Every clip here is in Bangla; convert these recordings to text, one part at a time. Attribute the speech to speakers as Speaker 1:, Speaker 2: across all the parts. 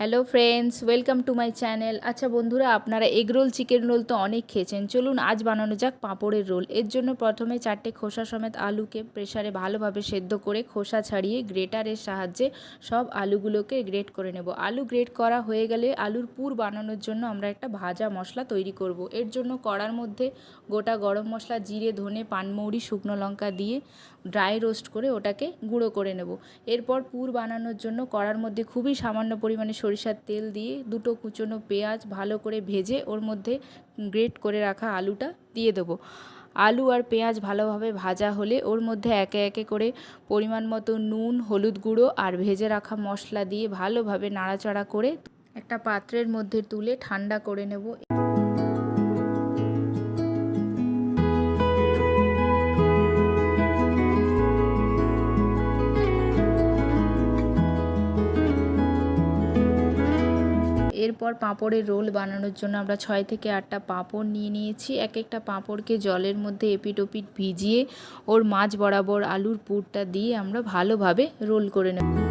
Speaker 1: Hello friends welcome to my channel আচ্ছা বন্ধুরা, আপনারা এগ রোল চিকেন রোল তো অনেক খেয়েছেন। চলুন, আজ বানানো যাক পাঁপড়ের রোল এর জন্য প্রথমে চারটে খোসা সমেত আলুকে প্রেসারে ভালোভাবে সেদ্ধ করে খোসা ছাড়িয়ে গ্রেটারের সাহায্যে সব আলুগুলোকে গ্রেট করে নেব। আলু গ্রেট করা হয়ে গেলে আলুর পুর বানানোর জন্য আমরা একটা ভাজা মশলা তৈরি করব। এর জন্য কড়ার মধ্যে গোটা গরম মশলা, জিরে, ধনে, পানমৌরি, শুকনো লঙ্কা দিয়ে ড্রাই রোস্ট করে ওটাকে গুঁড়ো করে নেব। এরপর পুর বানানোর জন্য কড়ার মধ্যে খুবই সামান্য পরিমাণে সরিষার তেল দিয়ে দুটো কুচনো পেঁয়াজ ভালো করে ভেজে ওর মধ্যে গ্রেট করে রাখা আলুটা দিয়ে দেবো। আলু আর পেঁয়াজ ভালোভাবে ভাজা হলে ওর মধ্যে একে একে করে পরিমাণ মতো নুন, হলুদ গুঁড়ো আর ভেজে রাখা মশলা দিয়ে ভালোভাবে নাড়াচাড়া করে একটা পাত্রের মধ্যে তুলে ঠান্ডা করে নেব। এরপর পাঁপড়ের রোল বানানোর জন্য আমরা ছয় থেকে আটটা পাঁপড় নিয়ে নিয়েছি। এক একটা পাঁপড়কে জলের মধ্যে এপিটোপিট ভিজিয়ে ওর মাছ বরাবর আলুর পুরটা দিয়ে আমরা ভালোভাবে রোল করে নেব।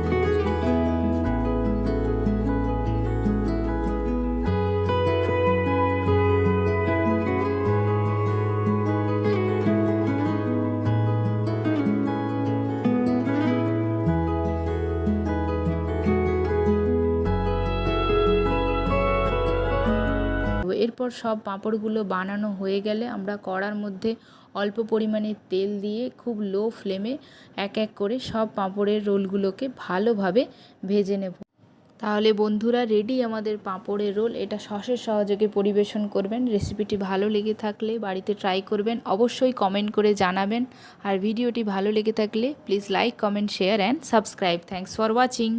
Speaker 1: এরপর সব পাঁপড়গুলো বানানো হয়ে গেলে আমরা কড়ার মধ্যে অল্প পরিমাণে তেল দিয়ে খুব লো ফ্লেমে এক এক করে সব পাঁপড়ের রোলগুলোকে ভালোভাবে ভেজে নেব। তাহলে বন্ধুরা রেডি আমাদের পাঁপড়ের রোল। এটা সসের সহযোগে পরিবেশন করবেন। রেসিপিটি ভালো লেগে থাকলে বাড়িতে ট্রাই করবেন। অবশ্যই কমেন্ট করে জানাবেন। আর ভিডিওটি ভালো লেগে থাকলে please like comment share and subscribe thanks for watching